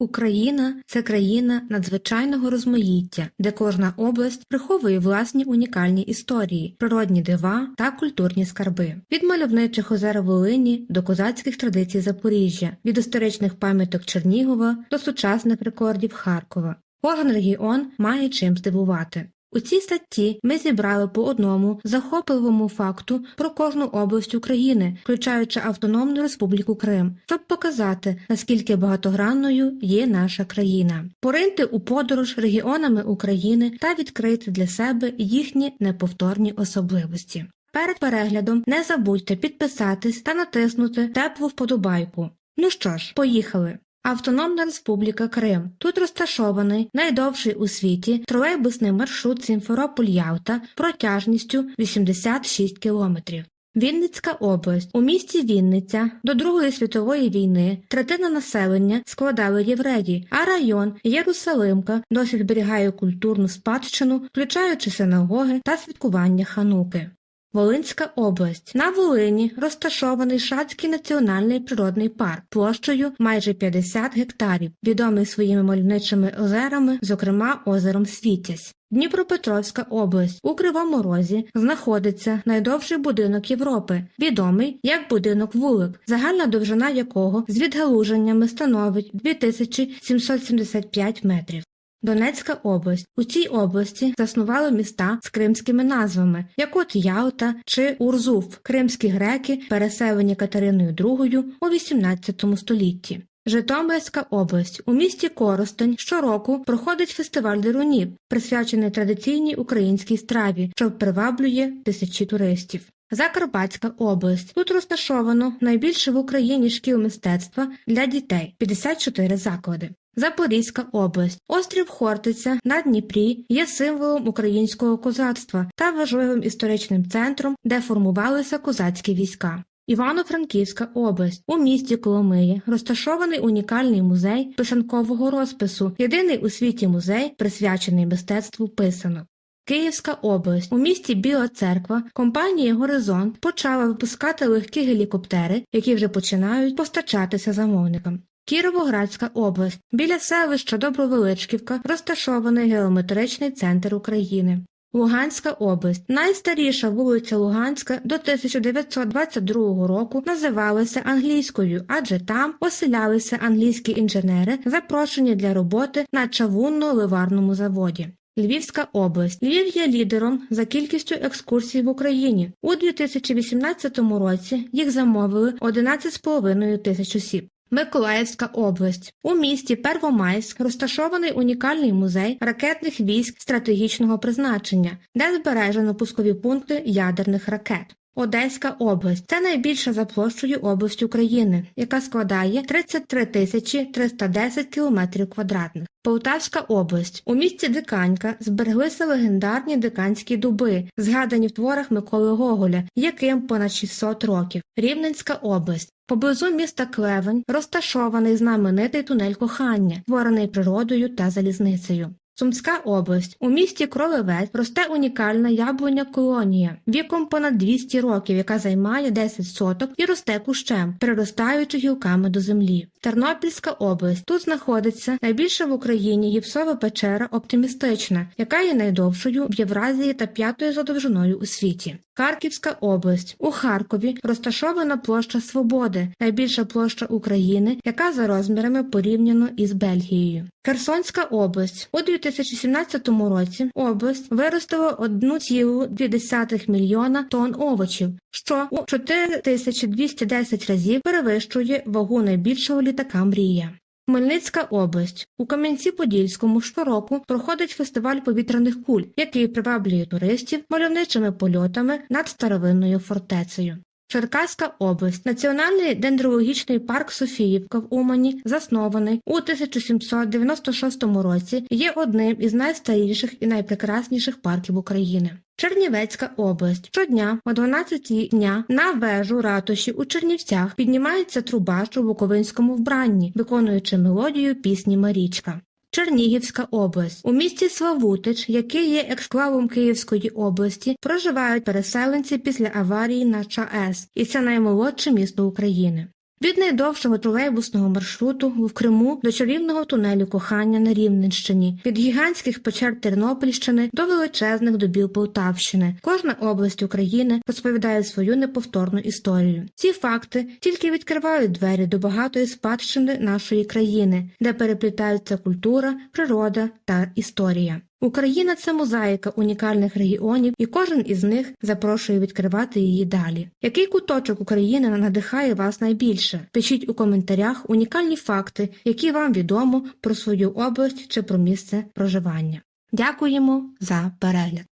Україна це країна надзвичайного розмаїття, де кожна область приховує власні унікальні історії, природні дива та культурні скарби. Від мальовничих озер Волині до козацьких традицій Запоріжжя, від історичних пам'яток Чернігова до сучасних рекордів Харкова. Кожен регіон має чим здивувати. У цій статті ми зібрали по одному захопливому факту про кожну область України, включаючи Автономну Республіку Крим, щоб показати, наскільки багатогранною є наша країна, поринти у подорож регіонами України та відкрити для себе їхні неповторні особливості. Перед переглядом не забудьте підписатись та натиснути теплу вподобайку. Ну що ж, поїхали! Автономна Республіка Крим. Тут розташований найдовший у світі тролейбусний маршрут Сімферополь-Ялта протяжністю 86 кілометрів. Вінницька область. У місті Вінниця до Другої світової війни третина населення складали євреї, а район Єрусалимка досі зберігає культурну спадщину, включаючи синагоги та святкування хануки. Волинська область. На Волині розташований Шацький національний природний парк площею майже 50 гектарів, відомий своїми мальовничими озерами, зокрема озером Світязь. Дніпропетровська область у Кривому Розі знаходиться найдовший будинок Європи, відомий як будинок вулик, загальна довжина якого з відгалуженнями становить 2775 метрів. Донецька область. У цій області заснували міста з кримськими назвами, як от Ялта чи Урзуф, кримські греки, переселені Катериною II у XVIII столітті. Житомирська область. У місті Коростень щороку проходить фестиваль дерунів, присвячений традиційній українській страві, що приваблює тисячі туристів. Закарпатська область. Тут розташовано найбільше в Україні шкіл мистецтва для дітей 54 заклади. Запорізька область. Острів Хортиця на Дніпрі є символом українського козацтва та важливим історичним центром, де формувалися козацькі війська. Івано-Франківська область. У місті Коломиї розташований унікальний музей писанкового розпису, єдиний у світі музей, присвячений мистецтву писанок. Київська область. У місті Біла Церква компанія Горизонт почала випускати легкі гелікоптери, які вже починають постачатися замовникам. Кіровоградська область. Біля селища Добровеличківка розташований геометричний центр України. Луганська область. Найстаріша вулиця Луганська до 1922 року називалася англійською, адже там оселялися англійські інженери, запрошені для роботи на чавунно-ливарному заводі. Львівська область. Львів є лідером за кількістю екскурсій в Україні. У 2018 році їх замовили 11,5 тисяч осіб. Миколаївська область. У місті Первомайськ розташований унікальний музей ракетних військ стратегічного призначення, де збережено пускові пункти ядерних ракет. Одеська область це найбільша за площею область України, яка складає 33 тисячі 310 кілометрів квадратних. Полтавська область. У місті Диканька збереглися легендарні диканські дуби, згадані в творах Миколи Гоголя, яким понад 600 років. Рівненська область. Поблизу міста Клевень розташований знаменитий тунель кохання, створений природою та залізницею. Сумська область. У місті Кролевець росте унікальна яблуня колонія віком понад 200 років, яка займає 10 соток і росте кущем, приростаючи гілками до землі. Тернопільська область. Тут знаходиться найбільша в Україні гіпсова печера оптимістична, яка є найдовшою в Євразії та п'ятою за довжиною у світі. Харківська область. У Харкові розташована площа Свободи, найбільша площа України, яка за розмірами порівняно із Бельгією. Херсонська область. У 2017 році область виростила 1,2 мільйона тонн овочів, що у 4210 разів перевищує вагу найбільшого літака Мрія. Хмельницька область. У Кам'янці-Подільському щороку проходить фестиваль повітряних куль, який приваблює туристів мальовничими польотами над старовинною фортецею. Черкаська область. Національний дендрологічний парк Софіївка в Умані, заснований у 1796 році, є одним із найстаріших і найпрекрасніших парків України. Чернівецька область. Щодня о 12 дня на вежу ратуші у Чернівцях піднімається трубач у буковинському вбранні, виконуючи мелодію пісні Марічка. Чернігівська область. У місті Славутич, який є ексклавом Київської області, проживають переселенці після аварії на ЧАЕС, і це наймолодше місто України. Від найдовшого тролейбусного маршруту в Криму до чарівного тунелю кохання на Рівненщині, від гігантських печер Тернопільщини до величезних добів Полтавщини. Кожна область України розповідає свою неповторну історію. Ці факти тільки відкривають двері до багатої спадщини нашої країни, де переплітаються культура, природа та історія. Україна це мозаїка унікальних регіонів, і кожен із них запрошує відкривати її далі. Який куточок України надихає вас найбільше? Пишіть у коментарях унікальні факти, які вам відомо про свою область чи про місце проживання. Дякуємо за перегляд!